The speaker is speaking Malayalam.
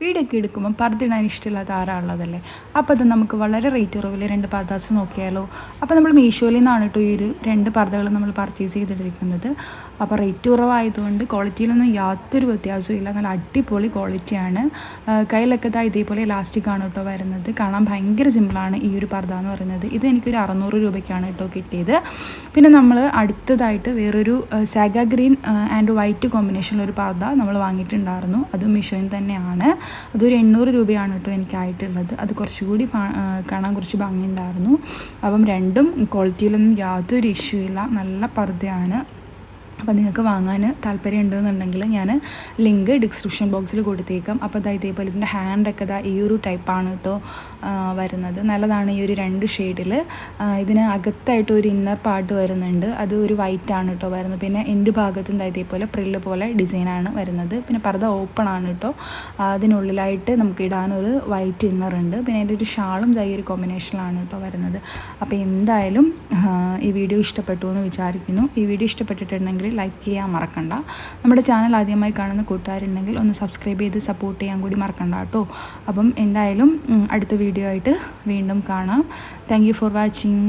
വീടൊക്കെ എടുക്കുമ്പോൾ പർദ്ദിടാൻ ഇഷ്ടമില്ലാത്ത ആരാളുള്ളതല്ലേ അപ്പോൾ അത് നമുക്ക് വളരെ റേറ്റ് കുറവിൽ രണ്ട് പർദ്ദാസ് നോക്കിയാലോ? അപ്പോൾ നമ്മൾ മീഷോയിൽ നിന്നാണ് കേട്ടോ ഈ ഒരു രണ്ട് പർദ്ദകൾ നമ്മൾ പർച്ചേസ് ചെയ്തെടുക്കുന്നത് അപ്പോൾ റേറ്റ് കുറവായതുകൊണ്ട് ക്വാളിറ്റിയിലൊന്നും യാതൊരു വ്യത്യാസവും ഇല്ല. നല്ല അടിപൊളി ക്വാളിറ്റിയാണ് കയ്യിലൊക്കെ ഇതാ ഇതേപോലെ ഇലാസ്റ്റിക് ആണ് കേട്ടോ വരുന്നത്. കാണാൻ ഭയങ്കര സിമ്പിളാണ് ഈ ഒരു പർദ്ദ എന്ന് പറയുന്നത്. ഇത് എനിക്കൊരു അറുന്നൂറ് രൂപയ്ക്കാണ് കേട്ടോ കിട്ടിയത്. പിന്നെ നമ്മൾ അടുത്തതായിട്ട് വേറൊരു സാഗ ഗ്രീൻ ആൻഡ് വൈറ്റ് കോമ്പിനേഷനിലൊരു പർദ്ദ നമ്മൾ വാങ്ങിയിട്ടുണ്ടായിരുന്നു. അതും മീഷോയിൽ തന്നെയാണ്. അതൊരു എണ്ണൂറ് രൂപയാണ് കേട്ടോ എനിക്കായിട്ടുള്ളത്. അത് കുറച്ചുകൂടി കാണാൻ കുറച്ച് ഭംഗിയുണ്ടായിരുന്നു. അപ്പം രണ്ടും ക്വാളിറ്റിയിലൊന്നും യാതൊരു ഇഷ്യൂ ഇല്ല. നല്ല പർദ്ദയാണ്. അപ്പോൾ നിങ്ങൾക്ക് വാങ്ങാൻ താല്പര്യം ഉണ്ടെന്നുണ്ടെങ്കിൽ ഞാൻ ലിങ്ക് ഡിസ്ക്രിപ്ഷൻ ബോക്സിൽ കൊടുത്തേക്കാം. അപ്പോൾ അതായത് ഇതേപോലെ ഇതിന്റെ ഹാൻഡൊക്കെ ഇതാ ഈ ഒരു ടൈപ്പാണ് കേട്ടോ വരുന്നത്. നല്ലതാണ് ഈ ഒരു രണ്ട് ഷെയ്ഡിൽ ഇതിന് അകത്തായിട്ട് ഒരു ഇന്നർ പാർട്ട് വരുന്നുണ്ട്. അത് ഒരു വൈറ്റ് ആണ് കേട്ടോ വരുന്നത്. പിന്നെ എന്റെ ഭാഗത്തും എന്താ ഇതേപോലെ പ്രില്ല് പോലെ ഡിസൈനാണ് വരുന്നത്. പിന്നെ പർദ്ദ ഓപ്പൺ ആണ് കേട്ടോ അതിനുള്ളിലായിട്ട് നമുക്ക് ഇടാനൊരു വൈറ്റ് ഇന്നർ ഉണ്ട്. പിന്നെ അതിന്റെ ഒരു ഷാളും ഇതായി ഒരു കോമ്പിനേഷനിലാണ് കേട്ടോ വരുന്നത്. അപ്പോൾ എന്തായാലും ഈ വീഡിയോ ഇഷ്ടപ്പെട്ടു എന്ന് വിചാരിക്കുന്നു. ഈ വീഡിയോ ഇഷ്ടപ്പെട്ടിട്ടുണ്ടെങ്കിൽ ലൈക്ക് ചെയ്യാൻ മറക്കണ്ട. നമ്മുടെ ചാനൽ ആദ്യമായി കാണുന്ന കൂട്ടുകാരുണ്ടെങ്കിൽ ഒന്ന് സബ്സ്ക്രൈബ് ചെയ്ത് സപ്പോർട്ട് ചെയ്യാൻ കൂടി മറക്കണ്ട കേട്ടോ. അപ്പം എന്തായാലും അടുത്ത വീഡിയോ ആയിട്ട് വീണ്ടും കാണാം. Thank for watching